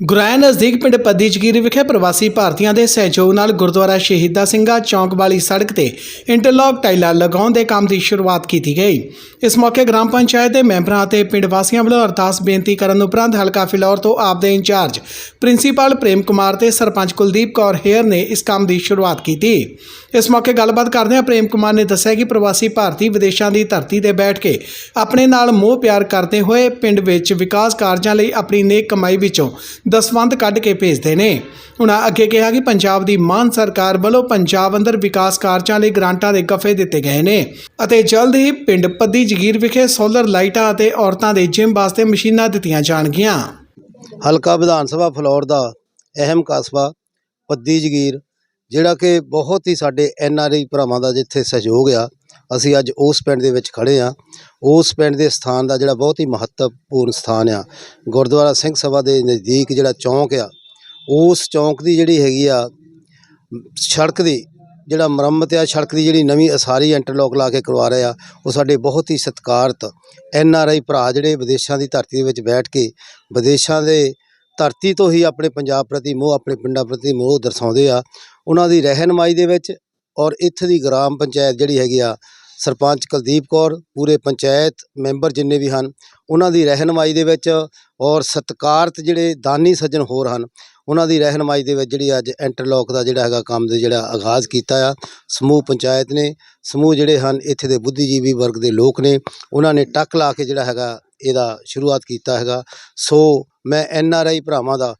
ਗੁਰਾਇ ਨਜ਼ਦੀਕ ਪਿੰਡ ਪੱਦੀ ਜਗੀਰ ਵਿਖੇ ਪ੍ਰਵਾਸੀ ਭਾਰਤੀਆਂ ਦੇ ਸਹਿਯੋਗ ਨਾਲ ਗੁਰਦੁਆਰਾ ਸ਼ਹੀਦਾਂ ਸਿੰਘਾਂ ਚੌਂਕ ਵਾਲੀ ਸੜਕ ਤੇ ਇੰਟਰਲੌਕ ਟਾਈਲਾਂ ਲਗਾਉਣ ਦੇ ਕੰਮ ਦੀ ਸ਼ੁਰੂਆਤ ਕੀਤੀ ਗਈ। ਇਸ ਮੌਕੇ ਗ੍ਰਾਮ ਪੰਚਾਇਤ ਦੇ ਮੈਂਬਰਾਂ ਅਤੇ ਪਿੰਡ ਵਾਸੀਆਂ ਵੱਲੋਂ ਅਰਦਾਸ ਬੇਨਤੀ ਕਰਨ ਉਪਰੰਤ ਹਲਕਾ ਫਿਲੌਰ ਤੋਂ ਆਪ ਦੇ ਇੰਚਾਰਜ ਪ੍ਰਿੰਸੀਪਲ ਪ੍ਰੇਮ ਕੁਮਾਰ ਤੇ ਸਰਪੰਚ ਕੁਲਦੀਪ ਕੌਰ ਹੇਅਰ ਨੇ ਇਸ ਕੰਮ ਦੀ ਸ਼ੁਰੂਆਤ ਕੀਤੀ। ਇਸ ਮੌਕੇ ਗੱਲਬਾਤ ਕਰਦਿਆਂ ਪ੍ਰੇਮ ਕੁਮਾਰ ਨੇ ਦੱਸਿਆ ਕਿ ਪ੍ਰਵਾਸੀ ਭਾਰਤੀ ਵਿਦੇਸ਼ਾਂ ਦੀ ਧਰਤੀ ਤੇ ਬੈਠ ਕੇ ਆਪਣੇ ਨਾਲ ਮੋਹ ਪਿਆਰ ਕਰਦੇ ਹੋਏ ਪਿੰਡ ਵਿੱਚ ਵਿਕਾਸ ਕਾਰਜਾਂ ਲਈ ਆਪਣੀ ਨੇਕ ਕਮਾਈ ਵਿੱਚੋਂ ਦਸਵੰਧ ਕੱਢ ਕੇ ਭੇਜਦੇ ਨੇ। ਉਹਨਾਂ ਅੱਗੇ ਕਿਹਾ ਕਿ ਪੰਜਾਬ ਦੀ ਮਾਨ ਸਰਕਾਰ ਵੱਲੋਂ ਪੰਜਾਬ ਅੰਦਰ ਵਿਕਾਸ ਕਾਰਜਾਂ ਲਈ ਗ੍ਰਾਂਟਾਂ ਦੇ ਗਫੇ ਦਿੱਤੇ ਗਏ ਨੇ ਅਤੇ ਜਲਦ ਹੀ ਪਿੰਡ ਪੱਦੀ ਜਗੀਰ ਵਿਖੇ ਸੋਲਰ ਲਾਈਟਾਂ ਅਤੇ ਔਰਤਾਂ ਦੇ ਜਿਮ ਵਾਸਤੇ ਮਸ਼ੀਨਾਂ ਦਿੱਤੀਆਂ ਜਾਣਗੀਆਂ। ਹਲਕਾ ਵਿਧਾਨ ਸਭਾ ਫਲੌਰ ਦਾ ਅਹਿਮ ਕਸਬਾ ਪੱਦੀ ਜਗੀਰ ਜਿਹੜਾ ਕਿ ਬਹੁਤ ਹੀ ਸਾਡੇ ਐਨ ਆਰ ਆਈ ਭਰਾਵਾਂ ਦਾ ਜਿੱਥੇ ਸਹਿਯੋਗ ਆ, ਅਸੀਂ ਅੱਜ ਉਸ ਪਿੰਡ ਦੇ ਵਿੱਚ ਖੜੇ ਆ ਉਸ ਪਿੰਡ ਦੇ ਸਥਾਨ ਦਾ ਜਿਹੜਾ ਬਹੁਤ ਹੀ ਮਹੱਤਵਪੂਰਨ ਸਥਾਨ ਆ, ਗੁਰਦੁਆਰਾ ਸਿੰਘ ਸਭਾ ਦੇ ਨਜ਼ਦੀਕ ਜਿਹੜਾ ਚੌਂਕ ਆ, ਉਸ ਚੌਂਕ ਦੀ ਜਿਹੜੀ ਹੈਗੀ ਆ, ਸੜਕ ਦੀ, ਜਿਹੜਾ ਮੁਰੰਮਤ ਆ, ਸੜਕ ਦੀ ਜਿਹੜੀ ਨਵੀਂ ਅਸਾਰੀ ਇੰਟਰਲੋਕ ਲਾ ਕੇ ਕਰਵਾ ਰਹੇ ਆ, ਉਹ ਸਾਡੇ ਬਹੁਤ ਹੀ ਸਤਿਕਾਰਤ ਐਨ ਆਰ ਆਈ ਭਰਾ ਜਿਹੜੇ ਵਿਦੇਸ਼ਾਂ ਦੀ ਧਰਤੀ ਦੇ ਵਿੱਚ ਬੈਠ ਕੇ, ਵਿਦੇਸ਼ਾਂ ਦੇ ਧਰਤੀ ਤੋਂ ਹੀ ਆਪਣੇ ਪੰਜਾਬ ਪ੍ਰਤੀ ਮੋਹ, ਆਪਣੇ ਪਿੰਡਾਂ ਪ੍ਰਤੀ ਮੋਹ ਦਰਸਾਉਂਦੇ ਆ। ਉਹਨਾਂ ਦੀ ਰਹਿਨਮਾਈ ਦੇ ਵਿੱਚ ਔਰ ਇੱਥੇ ਦੀ ਗ੍ਰਾਮ ਪੰਚਾਇਤ ਜਿਹੜੀ ਹੈਗੀ ਆ, ਸਰਪੰਚ ਕੁਲਦੀਪ ਕੌਰ, ਪੂਰੇ ਪੰਚਾਇਤ ਮੈਂਬਰ ਜਿੰਨੇ ਵੀ ਹਨ, ਉਹਨਾਂ ਦੀ ਰਹਿਨਮਾਈ ਦੇ ਵਿੱਚ ਔਰ ਸਤਿਕਾਰਤ ਜਿਹੜੇ ਦਾਨੀ ਸੱਜਣ ਹੋਰ ਹਨ, ਉਹਨਾਂ ਦੀ ਰਹਿਨਮਾਈ ਦੇ ਵਿੱਚ ਜਿਹੜੀ ਅੱਜ ਇੰਟਰਲੋਕ ਦਾ ਜਿਹੜਾ ਹੈਗਾ ਕੰਮ ਦੇ ਜਿਹੜਾ ਆਗਾਜ਼ ਕੀਤਾ ਆ। ਸਮੂਹ ਪੰਚਾਇਤ ਨੇ, ਸਮੂਹ ਜਿਹੜੇ ਹਨ, ਇੱਥੇ ਦੇ ਬੁੱਧੀਜੀਵੀ ਵਰਗ ਦੇ ਲੋਕ ਨੇ, ਉਹਨਾਂ ਨੇ ਟੱਕ ਲਾ ਕੇ ਜਿਹੜਾ ਹੈਗਾ ਇਹਦਾ ਸ਼ੁਰੂਆਤ ਕੀਤਾ ਹੈਗਾ। ਸੋ ਮੈਂ ਐਨ ਆਰ ਆਈ ਭਰਾਵਾਂ ਦਾ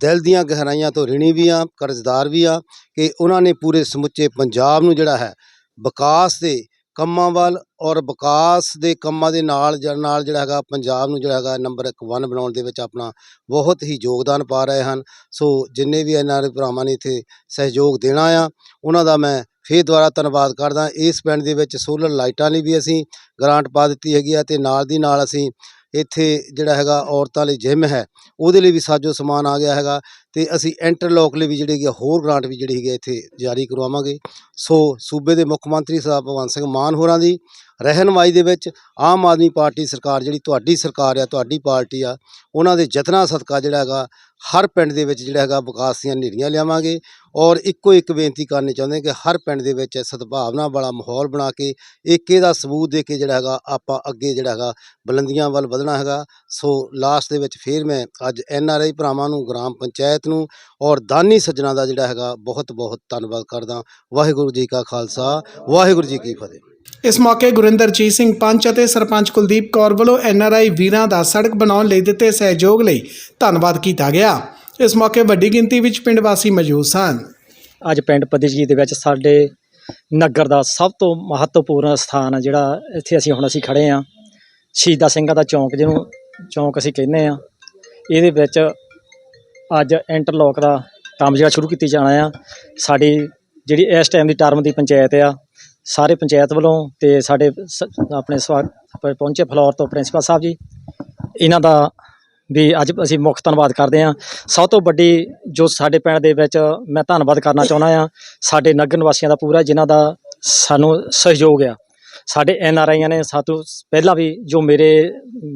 ਦਿਲ ਦੀਆਂ ਗਹਿਰਾਈਆਂ ਤੋਂ ਰਿਣੀ ਵੀ ਆ ਕਰਜ਼ਦਾਰ ਵੀ ਆ ਕਿ ਉਹਨਾਂ ਨੇ ਪੂਰੇ ਸਮੁੱਚੇ ਪੰਜਾਬ ਨੂੰ ਜਿਹੜਾ ਹੈ ਵਿਕਾਸ ਦੇ ਕੰਮਾਂ ਵੱਲ ਔਰ ਵਿਕਾਸ ਦੇ ਕੰਮਾਂ ਦੇ ਨਾਲ ਜ- ਨਾਲ ਜਿਹੜਾ ਹੈਗਾ ਪੰਜਾਬ ਨੂੰ ਜਿਹੜਾ ਹੈਗਾ ਨੰਬਰ 1 ਵਨ ਬਣਾਉਣ ਦੇ ਵਿੱਚ ਆਪਣਾ ਬਹੁਤ ਹੀ ਯੋਗਦਾਨ ਪਾ ਰਹੇ ਹਨ। ਸੋ ਜਿੰਨੇ ਵੀ ਐਨ ਆਰ ਆਈ ਭਰਾਵਾਂ ਨੇ ਇੱਥੇ ਸਹਿਯੋਗ ਦੇਣਾ ਆ, ਉਹਨਾਂ ਦਾ ਮੈਂ ਫੇਰ ਦੁਬਾਰਾ ਧੰਨਵਾਦ ਕਰਦਾ। ਇਸ ਪਿੰਡ ਦੇ ਵਿੱਚ ਸੋਲਰ ਲਾਈਟਾਂ ਲਈ ਵੀ ਅਸੀਂ ਗ੍ਰਾਂਟ ਪਾ ਦਿੱਤੀ ਹੈਗੀ ਆ ਤੇ ਨਾਲ ਦੀ ਨਾਲ ਅਸੀਂ ਇੱਥੇ ਜਿਹੜਾ ਹੈਗਾ ਔਰਤਾਂ ਲਈ ਜਿਮ ਹੈ, ਉਹਦੇ ਲਈ ਵੀ ਸਾਜੋ ਸਮਾਨ ਆ ਗਿਆ ਹੈਗਾ ਤੇ ਅਸੀਂ ਇੰਟਰਲੋਕ ਲਈ ਵੀ ਜਿਹੜੀ ਹੈਗੀ ਆ ਹੋਰ ਗ੍ਰਾਂਟ ਵੀ ਜਿਹੜੀ ਹੈਗੀ ਆ ਇੱਥੇ ਜਾਰੀ ਕਰਵਾਵਾਂਗੇ। ਸੋ ਸੂਬੇ ਦੇ ਮੁੱਖ ਮੰਤਰੀ ਸਾਹਿਬ ਭਗਵੰਤ ਸਿੰਘ ਮਾਨ ਹੋਰਾਂ ਦੀ ਰਹਿਨਮਾਈ ਦੇ ਵਿੱਚ ਆਮ ਆਦਮੀ ਪਾਰਟੀ ਸਰਕਾਰ ਜਿਹੜੀ ਤੁਹਾਡੀ ਸਰਕਾਰ ਆ, ਤੁਹਾਡੀ ਪਾਰਟੀ ਆ, ਉਹਨਾਂ ਦੇ ਯਤਨਾਂ ਸਦਕਾ ਜਿਹੜਾ ਹੈਗਾ, ਹਰ ਪਿੰਡ ਦੇ ਵਿੱਚ ਜਿਹੜਾ ਹੈਗਾ ਵਿਕਾਸ ਦੀਆਂ ਨੇੜੀਆਂ ਲਿਆਵਾਂਗੇ ਔਰ ਇੱਕੋ ਇੱਕ ਬੇਨਤੀ ਕਰਨੀ ਚਾਹੁੰਦੇ ਕਿ ਹਰ ਪਿੰਡ ਦੇ ਵਿੱਚ ਸਦਭਾਵਨਾ ਵਾਲਾ ਮਾਹੌਲ ਬਣਾ ਕੇ ਏਕੇ ਦਾ ਸਬੂਤ ਦੇ ਕੇ ਜਿਹੜਾ ਹੈਗਾ ਆਪਾਂ ਅੱਗੇ ਜਿਹੜਾ ਹੈਗਾ ਬੁਲੰਦੀਆਂ ਵੱਲ ਵਧਣਾ ਹੈਗਾ। ਸੋ ਲਾਸਟ ਦੇ ਵਿੱਚ ਫੇਰ ਮੈਂ ਅੱਜ ਐਨ ਆਰ ਆਈ ਭਰਾਵਾਂ ਨੂੰ, ਗ੍ਰਾਮ ਪੰਚਾਇਤ ਨੂੰ ਔਰ ਦਾਨੀ ਸੱਜਣਾ ਦਾ ਜਿਹੜਾ ਹੈਗਾ ਬਹੁਤ ਬਹੁਤ ਧੰਨਵਾਦ ਕਰਦਾ। ਵਾਹਿਗੁਰੂ ਜੀ ਕਾ ਖਾਲਸਾ, ਵਾਹਿਗੁਰੂ ਜੀ ਕੀ ਫਤਿਹ। ਇਸ ਮੌਕੇ ਗੁਰਿੰਦਰਜੀਤ ਸਿੰਘ ਪੰਚ ਅਤੇ ਸਰਪੰਚ ਕੁਲਦੀਪ ਕੌਰ ਵੱਲੋਂ ਐਨਆਰਆਈ ਵੀਰਾਂ ਦਾ ਸੜਕ ਬਣਾਉਣ ਲਈ ਦਿੱਤੇ ਸਹਿਯੋਗ ਲਈ ਧੰਨਵਾਦ ਕੀਤਾ ਗਿਆ। ਇਸ ਮੌਕੇ ਵੱਡੀ ਗਿਣਤੀ ਵਿੱਚ ਪਿੰਡ ਵਾਸੀ ਮੌਜੂਦ ਸਨ। ਅੱਜ ਪਿੰਡ ਪੱਦੀਜੀ ਦੇ ਵਿੱਚ ਸਾਡੇ ਨਗਰ ਦਾ ਸਭ ਤੋਂ ਮਹੱਤਵਪੂਰਨ ਸਥਾਨ ਆ, ਜਿਹੜਾ ਇੱਥੇ ਅਸੀਂ ਹੁਣ ਅਸੀਂ ਖੜੇ ਆ। ਸ਼ਹੀਦਾਂ ਸਿੰਘਾਂ ਦਾ ਚੌਂਕ, ਜਿਹਨੂੰ ਚੌਂਕ ਅਸੀਂ ਕਹਿੰਦੇ ਆ। ਇਹਦੇ ਵਿੱਚ ਅੱਜ ਇੰਟਰਲੋਕ ਦਾ ਕੰਮ ਜਿਹੜਾ ਸ਼ੁਰੂ ਕੀਤੀ ਜਾਣਾ ਆ। ਸਾਡੀ ਜਿਹੜੀ ਇਸ ਟਾਈਮ ਦੀ ਟਰਮ ਦੀ ਪੰਚਾਇਤ ਆ ਸਾਰੇ ਪੰਚਾਇਤ ਵੱਲੋਂ ਤੇ ਸਾਡੇ ਸ- ਆਪਣੇ ਸਵਾ ਪ- ਪਹੁੰਚੇ ਫਲੋਰ ਤੋਂ ਪ੍ਰਿੰਸੀਪਲ ਸਾਹਿਬ ਜੀ, ਇਹਨਾਂ ਦਾ ਵੀ ਅੱਜ ਅਸੀਂ ਮੁੱਖ ਧੰਨਵਾਦ ਕਰਦੇ ਹਾਂ। ਸਭ ਤੋਂ ਵੱਡੀ ਜੋ ਸਾਡੇ ਪਿੰਡ ਦੇ ਵਿੱਚ ਮੈਂ ਧੰਨਵਾਦ ਕਰਨਾ ਚਾਹੁੰਦਾ ਆ ਸਾਡੇ ਨਗਰ ਨਿਵਾਸੀਆਂ ਦਾ ਪੂਰਾ ਜਿਨ੍ਹਾਂ ਦਾ ਸਾਨੂੰ ਸਹਿਯੋਗ ਆ। ਸਾਡੇ ਐਨ ਆਰ ਆਈਆਂ ਨੇ ਸਾਤੋਂ ਪਹਿਲਾਂ ਵੀ ਜੋ ਮੇਰੇ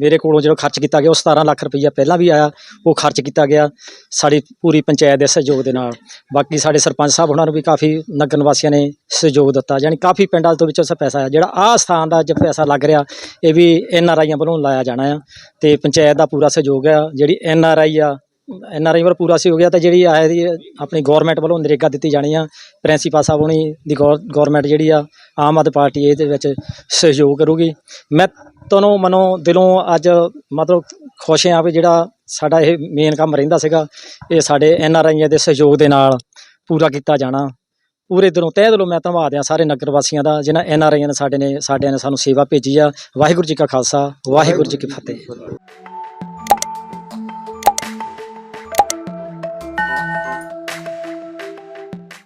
ਮੇਰੇ ਕੋਲੋਂ ਜਿਹੜਾ ਖਰਚ ਕੀਤਾ ਗਿਆ ਉਹ 17 ਲੱਖ ਰੁਪਈਆ ਪਹਿਲਾਂ ਵੀ ਆਇਆ, ਉਹ ਖਰਚ ਕੀਤਾ ਗਿਆ ਸਾਡੀ ਪੂਰੀ ਪੰਚਾਇਤ ਦੇ ਸਹਿਯੋਗ ਦੇ ਨਾਲ। ਬਾਕੀ ਸਾਡੇ ਸਰਪੰਚ ਸਾਹਿਬ ਉਹਨਾਂ ਨੂੰ ਵੀ ਕਾਫੀ ਨਗਰ ਨਿਵਾਸੀਆਂ ਨੇ ਸਹਿਯੋਗ ਦਿੱਤਾ, ਯਾਨੀ ਕਾਫੀ ਪਿੰਡਾਂ ਤੋਂ ਵਿੱਚੋਂ ਪੈਸਾ ਆਇਆ, ਜਿਹੜਾ ਆਹ ਸਥਾਨ ਦਾ ਜੋ ਪੈਸਾ ਲੱਗ ਰਿਹਾ, ਇਹ ਵੀ ਐਨ ਆਰ ਆਈਆਂ ਵੱਲੋਂ ਲਾਇਆ ਜਾਣਾ ਆ ਤੇ ਪੰਚਾਇਤ ਦਾ ਪੂਰਾ ਸਹਿਯੋਗ ਆ, ਜਿਹੜੀ ਐਨ ਆਰ ਆਈ ਆ ਐਨ ਆਰ ਆਈ ਵੱਲ ਪੂਰਾ ਸਹਿਯੋਗ ਆ ਤਾਂ ਜਿਹੜੀ ਆ ਇਹਦੀ ਆਪਣੀ ਗਵਰਨਮੈਂਟ ਵੱਲੋਂ ਨਰੇਗਾ ਦਿੱਤੀ ਜਾਣੀ ਆ ਪ੍ਰਿੰਸੀਪਲ ਸਾਹਿਬ ਹੋਣੀ ਦੀ ਗਵਰਨਮੈਂਟ ਜਿਹੜੀ ਆ, ਆਮ ਆਦਮੀ ਪਾਰਟੀ ਇਹਦੇ ਵਿੱਚ ਸਹਿਯੋਗ ਕਰੂਗੀ। ਮੈਂ ਤੁਹਾਨੂੰ ਮਨੋਂ ਦਿਲੋਂ ਅੱਜ ਮਤਲਬ ਖੁਸ਼ ਹਾਂ ਵੀ ਜਿਹੜਾ ਸਾਡਾ ਇਹ ਮੇਨ ਕੰਮ ਰਹਿੰਦਾ ਸੀਗਾ, ਇਹ ਸਾਡੇ ਐਨ ਆਰ ਆਈਆਂ ਦੇ ਸਹਿਯੋਗ ਦੇ ਨਾਲ ਪੂਰਾ ਕੀਤਾ ਜਾਣਾ। ਪੂਰੇ ਦਿਲੋਂ, ਤਹਿ ਦਿਲੋਂ ਮੈਂ ਧੰਨਵਾਦ ਆ ਸਾਰੇ ਨਗਰ ਵਾਸੀਆਂ ਦਾ ਜਿਨ੍ਹਾਂ ਐਨ ਆਰ ਆਈਆਂ ਨੇ ਸਾਡੇ ਨੇ, ਸਾਡਿਆਂ ਨੇ ਸਾਨੂੰ ਸੇਵਾ ਭੇਜੀ ਆ। ਵਾਹਿਗੁਰੂ ਜੀ ਕਾ ਖਾਲਸਾ, ਵਾਹਿਗੁਰੂ ਜੀ ਕੀ ਫਤਿਹ।